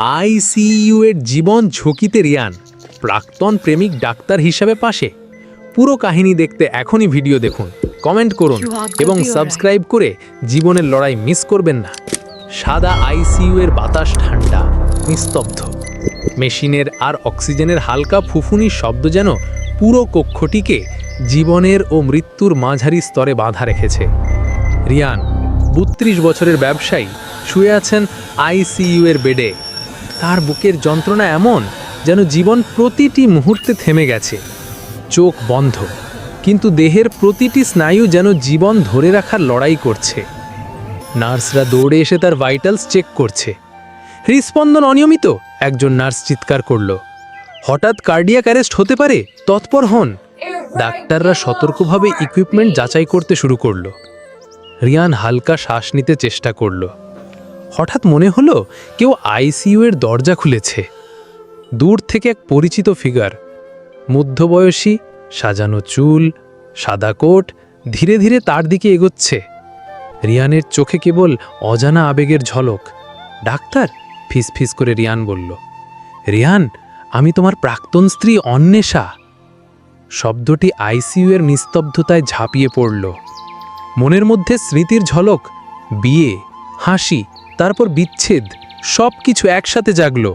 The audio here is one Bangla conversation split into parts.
আইসিইউ এর জীবন ঝুঁকিতে রিয়ান প্রাক্তন প্রেমিক ডাক্তার হিসাবে পাশে। পুরো কাহিনী দেখতে এখনই ভিডিও দেখুন কমেন্ট করুন এবং সাবস্ক্রাইব করে জীবনের লড়াই মিস করবেন না। সাদা আইসিইউ এর বাতাস ঠান্ডা নিস্তব্ধ। মেশিনের আর অক্সিজেনের হালকা ফুফুনির শব্দ যেন পুরো কক্ষটিকে জীবনের ও মৃত্যুর মাঝারি স্তরে বাঁধা রেখেছে। রিয়ান বত্রিশ বছরের ব্যবসায়ী শুয়ে আছেন আইসিইউ এর বেডে। তার বুকের যন্ত্রণা এমন যেন জীবন প্রতিটি মুহূর্তে থেমে গেছে। চোখ বন্ধ, কিন্তু দেহের প্রতিটি স্নায়ু যেন জীবন ধরে রাখার লড়াই করছে। নার্সরা দৌড়ে এসে তার ভাইটালস চেক করছে। হৃস্পন্দন অনিয়মিত, একজন নার্স চিৎকার করল। হঠাৎ কার্ডিয়াক অ্যারেস্ট হতে পারে? তৎপর হন। ডাক্তাররা সতর্কভাবে ইকুইপমেন্ট যাচাই করতে শুরু করল। রিয়ান হালকা শ্বাস নিতে চেষ্টা করল। হঠাৎ মনে হলো কেউ আইসিইউ এর দরজা খুলেছে। দূর থেকে এক পরিচিত ফিগার। মধ্যবয়সী, সাজানো চুল, সাদা কোট, ধীরে ধীরে তার দিকে এগোচ্ছে। রিয়ানের চোখে কেবল অজানা আবেগের ঝলক। ডাক্তার? ফিসফিস করে রিয়ান বলল, রিয়ান, আমি তোমার প্রাক্তন স্ত্রী অন্বেষা। শব্দটি আইসিইউ এর নিস্তব্ধতায় ঝাঁপিয়ে পড়ল। মনের মধ্যে স্মৃতির ঝলক, বিয়ে, হাসি তারপর বিচ্ছেদ সব কিছু একসাথে জাগল।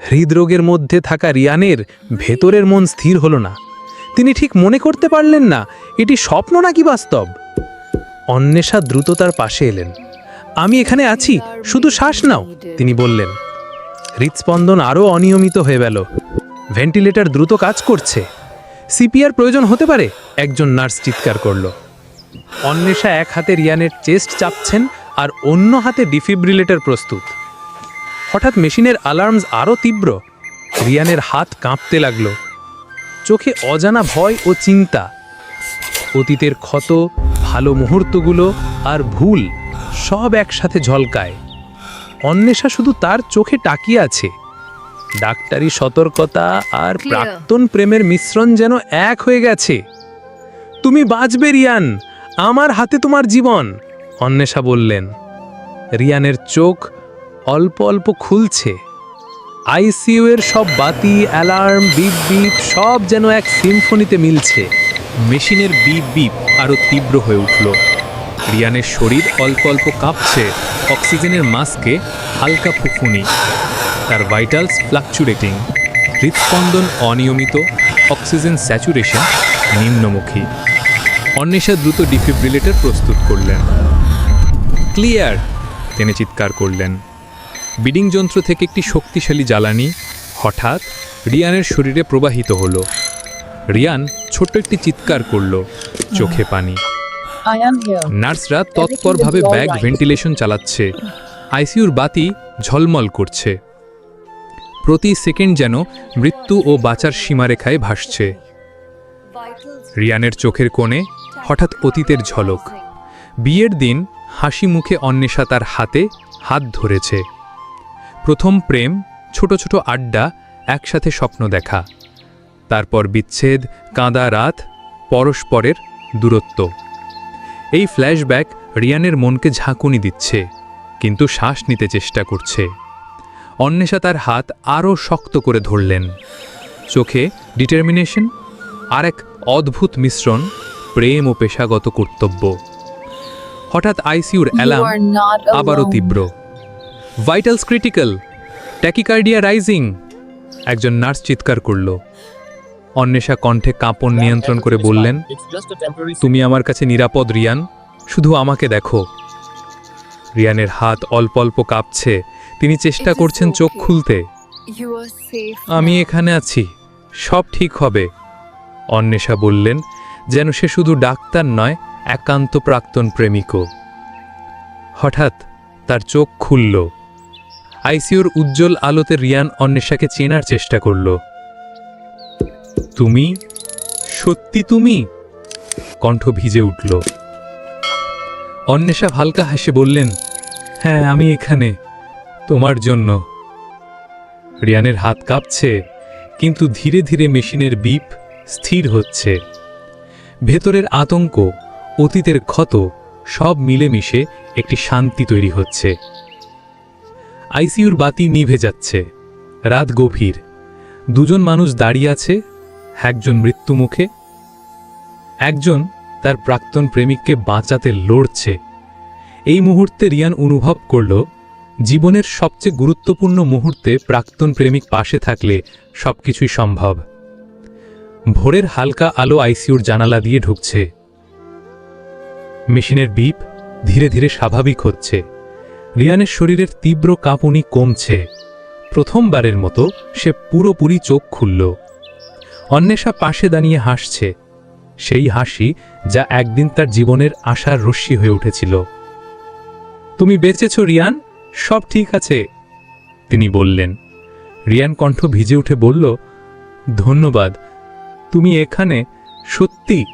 হৃদরোগের মধ্যে থাকা রিয়ানের ভেতরের মন স্থির হলো না। তিনি ঠিক মনে করতে পারলেন না, এটি স্বপ্ন নাকি বাস্তব? অন্বেষা দ্রুত তার পাশে এলেন। আমি এখানে আছি, শুধু শ্বাস নাও, তিনি বললেন। হৃদস্পন্দন আরও অনিয়মিত হয়ে গেল। ভেন্টিলেটর দ্রুত কাজ করছে। সিপিআর প্রয়োজন হতে পারে, একজন নার্স চিৎকার করল। অন্বেষা এক হাতে রিয়ানের চেস্ট চাপছেন আর অন্য হাতে ডিফিব্রিলেটর প্রস্তুত। হঠাৎ মেশিনের অ্যালার্মস আরও তীব্র। রিয়ানের হাত কাঁপতে লাগল। চোখে অজানা ভয় ও চিন্তা। অতীতের ক্ষত ভালো মুহূর্তগুলো আর ভুল সব একসাথে ঝলকায়। অন্বেষা শুধু তার চোখে টাকিয়ে আছে। ডাক্তারি সতর্কতা আর প্রাক্তন প্রেমের মিশ্রণ যেন এক হয়ে গেছে। তুমি বাঁচবে রিয়ান। আমার হাতে তোমার জীবন। অন্বেষা বললেন, রিয়ানের চোখ অল্প অল্প খুলছে। আইসিইউ এর সব বাতি, অ্যালার্ম, বিপ বিপ, সব যেন এক সিম্ফনিতে মিলছে। মেশিনের বিপ বিপ আরও তীব্র হয়ে উঠল। রিয়ানের শরীর অল্প অল্প কাঁপছে। অক্সিজেনের মাস্কে হালকা ফুফুনি। তার ভাইটালস ফ্লাকচুরেটিং হৃদস্পন্দন অনিয়মিত। অক্সিজেন স্যাচুরেশন নিম্নমুখী। অন্বেষা দ্রুত ডিফিব্রিলেটর প্রস্তুত করলেন। ক্লিয়ার। তিনি চিৎকার করলেন। বিডিং যন্ত্র থেকে একটি শক্তিশালী জ্বালানি হঠাৎ রিয়ানের শরীরে প্রবাহিত হলো। রিয়ান ছোট্ট একটি চিৎকার করল চোখে পানি. নার্সরা তৎপরভাবে ব্যাগ ভেন্টিলেশন চালাচ্ছে। আইসিইউর বাতি ঝলমল করছে। প্রতি সেকেন্ড যেন মৃত্যু ও বাঁচার সীমারেখায় ভাসছে। রিয়ানের চোখের কোণে হঠাৎ অতীতের ঝলক। বিয়ের দিন হাসি মুখে অন্বেষা তার হাতে হাত ধরেছে। প্রথম প্রেম, ছোট ছোট আড্ডা, একসাথে স্বপ্ন দেখা। তারপর বিচ্ছেদ, কাঁদা রাত, পরস্পরের দূরত্ব। এই ফ্ল্যাশব্যাক রিয়ানের মনকে ঝাঁকুনি দিচ্ছে, কিন্তু শ্বাস নিতে চেষ্টা করছে। অন্বেষা তার হাত আরও শক্ত করে ধরলেন। চোখে ডিটারমিনেশন আর এক অদ্ভুত মিশ্রণ প্রেম ও পেশাগত কর্তব্য। হঠাৎ আইসিউর অ্যালার্ম আবারও তীব্র। ভাইটালস ক্রিটিক্যাল ট্যাকিকার্ডিয়া রাইজিং একজন নার্স চিৎকার করল। অন্বেষা কণ্ঠে কাঁপন নিয়ন্ত্রণ করে বললেন তুমি আমার কাছে নিরাপদ রিয়ান। শুধু আমাকে দেখো। রিয়ানের হাত অল্প অল্প কাঁপছে। তিনি চেষ্টা করছেন চোখ খুলতে. আমি এখানে আছি। সব ঠিক হবে। অন্বেষা বললেন যেন সে শুধু ডাক্তার নয় একান্ত প্রাক্তন প্রেমিকও। হঠাৎ তার চোখ খুলল। আইসিওর উজ্জ্বল আলোতে রিয়ান অন্বেষাকে চেনার চেষ্টা করল। তুমি? সত্যি তুমি? কণ্ঠ ভিজে উঠল। অন্বেষা হালকা হাসে বললেন হ্যাঁ আমি এখানে, তোমার জন্য। রিয়ানের হাত কাঁপছে, কিন্তু ধীরে ধীরে মেশিনের বিপ স্থির হচ্ছে। ভেতরের আতঙ্ক অতীতের ক্ষত সব মিলেমিশে একটি শান্তি তৈরি হচ্ছে। আইসিইউর বাতি নিভে যাচ্ছে। রাত গভীর। দুজন মানুষ দাঁড়িয়ে আছে, একজন মৃত্যুমুখে একজন তার প্রাক্তন প্রেমিককে বাঁচাতে লড়ছে। এই মুহূর্তে রিয়ান অনুভব করল, জীবনের সবচেয়ে গুরুত্বপূর্ণ মুহূর্তে প্রাক্তন প্রেমিক পাশে থাকলে সবকিছুই সম্ভব। ভোরের হালকা আলো আইসিউর জানালা দিয়ে ঢুকছে। মেশিনের বিপ ধীরে ধীরে স্বাভাবিক হচ্ছে। রিয়ানের শরীরের তীব্র কাঁপুনি কমছে। প্রথমবারের মতো সে পুরোপুরি চোখ খুলল। অন্বেষা পাশে দাঁড়িয়ে হাসছে। সেই হাসি যা একদিন তার জীবনের আশার রশ্মি হয়ে উঠেছিল। তুমি বেঁচেছ, রিয়ান? সব ঠিক আছে? তিনি বললেন। রিয়ান কণ্ঠ ভিজে উঠে বলল, ধন্যবাদ। তুমি এখানে সত্যি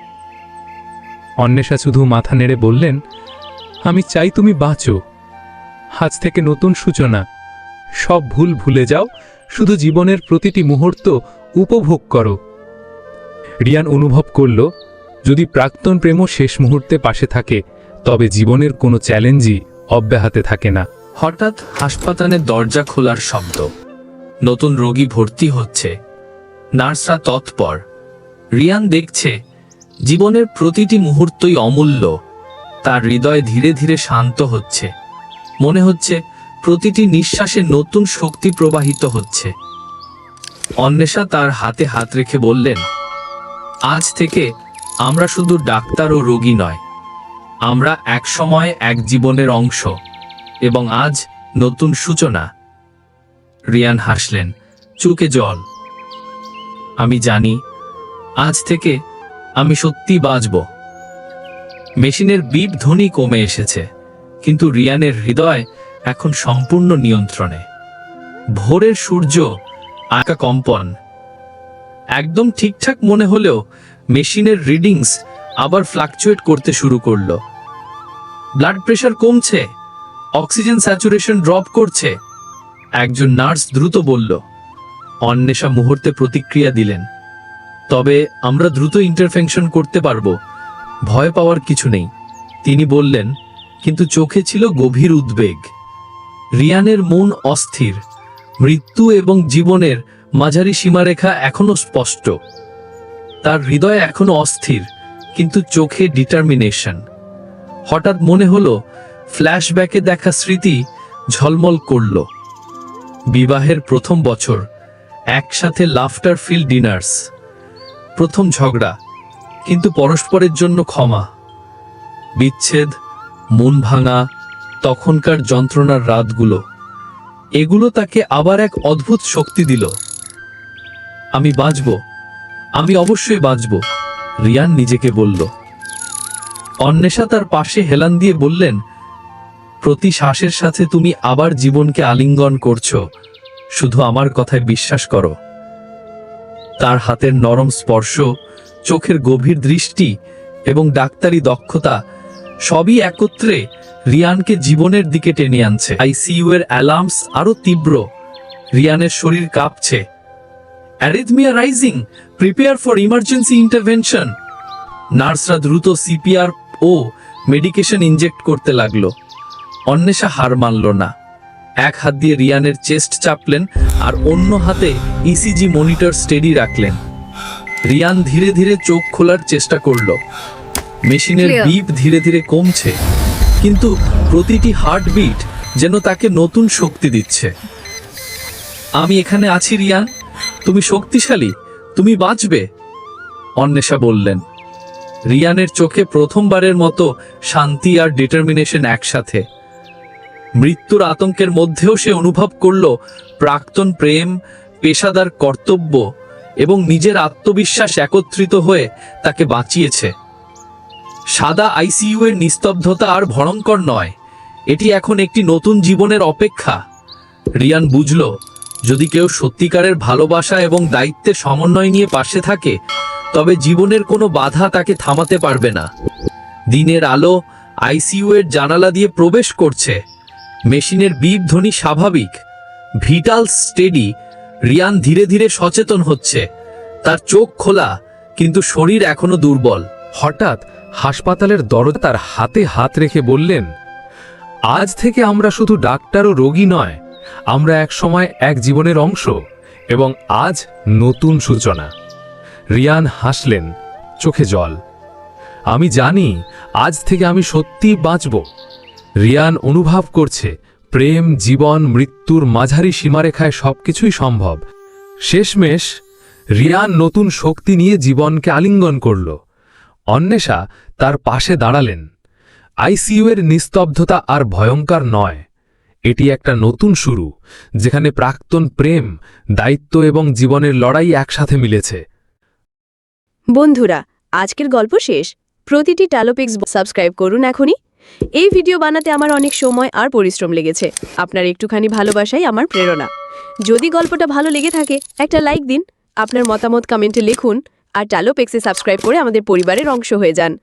অন্বেষা শুধু মাথা নেড়ে বললেন, আমি চাই তুমি বাঁচো। আজ থেকে নতুন সূচনা। সব ভুল ভুলে যাও। শুধু জীবনের প্রতিটি মুহূর্ত উপভোগ করো। রিয়ান অনুভব করল, যদি প্রাক্তন প্রেমও শেষ মুহূর্তে পাশে থাকে, তবে জীবনের কোনো চ্যালেঞ্জই অব্যাহতে থাকে না। হঠাৎ হাসপাতালের দরজা খোলার শব্দ। নতুন রোগী ভর্তি হচ্ছে। নার্সরা তৎপর। রিয়ান দেখছে জীবনের প্রতিটি মুহূর্তই অমূল্য। তার হৃদয় ধীরে ধীরে শান্ত হচ্ছে। মনে হচ্ছে প্রতিটি নিঃশ্বাসে নতুন শক্তি প্রবাহিত হচ্ছে। অন্বেষা তার হাতে হাত রেখে বললেন, আজ থেকে আমরা শুধু ডাক্তার ও রোগী নয়। আমরা এক সময় এক জীবনের অংশ এবং আজ নতুন সূচনা। রিয়ান হাসলেন, চুকে জল। আমি জানি, আজ থেকে আমি সত্যি বাঁচব। মেশিনের বিপ ধ্বনি কমে এসেছে, কিন্তু রিয়ানের হৃদয় এখন সম্পূর্ণ নিয়ন্ত্রণে। ভোরের সূর্য আঁকা কম্পন। একদম ঠিকঠাক মনে হলেও মেশিনের রিডিংস আবার ফ্লাকচুয়েট করতে শুরু করল। ব্লাড প্রেশার কমছে, অক্সিজেন স্যাচুরেশন ড্রপ করছে, একজন নার্স দ্রুত বলল, অন্বেষা মুহূর্তে প্রতিক্রিয়া দিলেন। তবে আমরা দ্রুত ইন্টারভেনশন করতে পারব। ভয় পাওয়ার কিছু নেই। তিনি বললেন, কিন্তু চোখে ছিল গভীর উদ্বেগ। রিয়ানের মন অস্থির। মৃত্যু এবং জীবনের মাঝারি সীমারেখা এখনও স্পষ্ট। তার হৃদয় এখনও অস্থির, কিন্তু চোখে ডিটারমিনেশন হঠাৎ মনে হলো, ফ্ল্যাশব্যাকে দেখা স্মৃতি ঝলমল করল। বিবাহের প্রথম বছর, একসাথে লাফটার ফিল ডিনার্স প্রথম ঝগড়া, কিন্তু পরস্পরের জন্য ক্ষমা। বিচ্ছেদ, মন ভাঙা, তখনকার যন্ত্রণার রাতগুলো, এগুলো তাকে আবার এক অদ্ভুত শক্তি দিল। আমি বাঁচব, আমি অবশ্যই বাঁচব, রিয়ান নিজেকে বলল। অন্বেষা তার পাশে হেলান দিয়ে বললেন, প্রতি শ্বাসের সাথে তুমি আবার জীবনকে আলিঙ্গন করছ, শুধু আমার কথায় বিশ্বাস করো। তার হাতের নরম স্পর্শ, চোখের গভীর দৃষ্টি এবং ডাক্তারি দক্ষতা সবই একত্রে রিয়ানকে জীবনের দিকে টেনে আনছে। আইসিইউ এর অ্যালার্মস আরও তীব্র। রিয়ানের শরীর কাঁপছে। Arrhythmia rising, prepare for emergency intervention. নার্সরা দ্রুত সিপিআর ও মেডিকেশন ইনজেক্ট করতে লাগল। অন্বেষা হার মানল না। এক হাত দিয়ে রিয়ানের চেস্ট চাপলেন আর অন্য হাতে ইসিজি মনিটর স্টেডি রাখলেন। রিয়ান ধীরে ধীরে চোখ খোলার চেষ্টা করল। মেশিনের. বিপ ধীরে ধীরে কমছে কিন্তু প্রতিটি হার্টবিট যেন তাকে নতুন শক্তি দিচ্ছে। আমি এখানে আছি রিয়ান। তুমি শক্তিশালী। তুমি বাঁচবে অন্বেষা বললেন। রিয়ানের চোখে প্রথমবারের মতো শান্তি আর ডিটারমিনেশন একসাথে। মৃত্যুর আতঙ্কের মধ্যেও সে অনুভব করল প্রাক্তন প্রেম, পেশাদার কর্তব্য এবং নিজের আত্মবিশ্বাস একত্রিত হয়ে তাকে বাঁচিয়েছে। সাদা আইসিইউ এর নিস্তব্ধতা আর ভয়ঙ্কর নয়, এটি এখন একটি নতুন জীবনের অপেক্ষা। রিয়ান বুঝল, যদি কেউ সত্যিকারের ভালোবাসা এবং দায়িত্বের সমন্বয় নিয়ে পাশে থাকে, তবে জীবনের কোনো বাধা তাকে থামাতে পারবে না। দিনের আলো আইসিইউ এর জানালা দিয়ে প্রবেশ করছে। মেশিনের বিপ ধ্বনি স্বাভাবিক। ভিটাল স্টেডি রিয়ান ধীরে ধীরে সচেতন হচ্ছে। তার চোখ খোলা, কিন্তু শরীর এখনও দুর্বল। হঠাৎ হাসপাতালের দরজা তার হাতে হাত রেখে বললেন, আজ থেকে আমরা শুধু ডাক্তার ও রোগী নয়, আমরা এক সময় এক জীবনের অংশ এবং আজ নতুন সূচনা। রিয়ান হাসলেন, চোখে জল। আমি জানি, আজ থেকে আমি সত্যিই বাঁচব। রিয়ান অনুভব করছে, প্রেম, জীবন, মৃত্যুর মাঝারি সীমারেখায় সবকিছুই সম্ভব। শেষমেশ, রিয়ান নতুন শক্তি নিয়ে জীবনকে আলিঙ্গন করল। অন্বেষা তার পাশে দাঁড়ালেন। আইসিইউ এর নিস্তব্ধতা আর ভয়ঙ্কর নয়। এটি একটা নতুন শুরু, যেখানে প্রাক্তন প্রেম, দায়িত্ব এবং জীবনের লড়াই একসাথে মিলেছে। বন্ধুরা, আজকের গল্প শেষ। প্রতিটি টালোপিক্স সাবস্ক্রাইব করুন এখনই। এই ভিডিও বানাতে আমার অনেক সময় আর পরিশ্রম লেগেছে। আপনার একটুখানি ভালোবাসাই আমার প্রেরণা। যদি গল্পটা ভালো লেগে থাকে, একটা লাইক দিন, আপনার মতামত কমেন্টে লিখুন, আর টালোপেক্সে সাবস্ক্রাইব করে আমাদের পরিবারের অংশ হয়ে যান।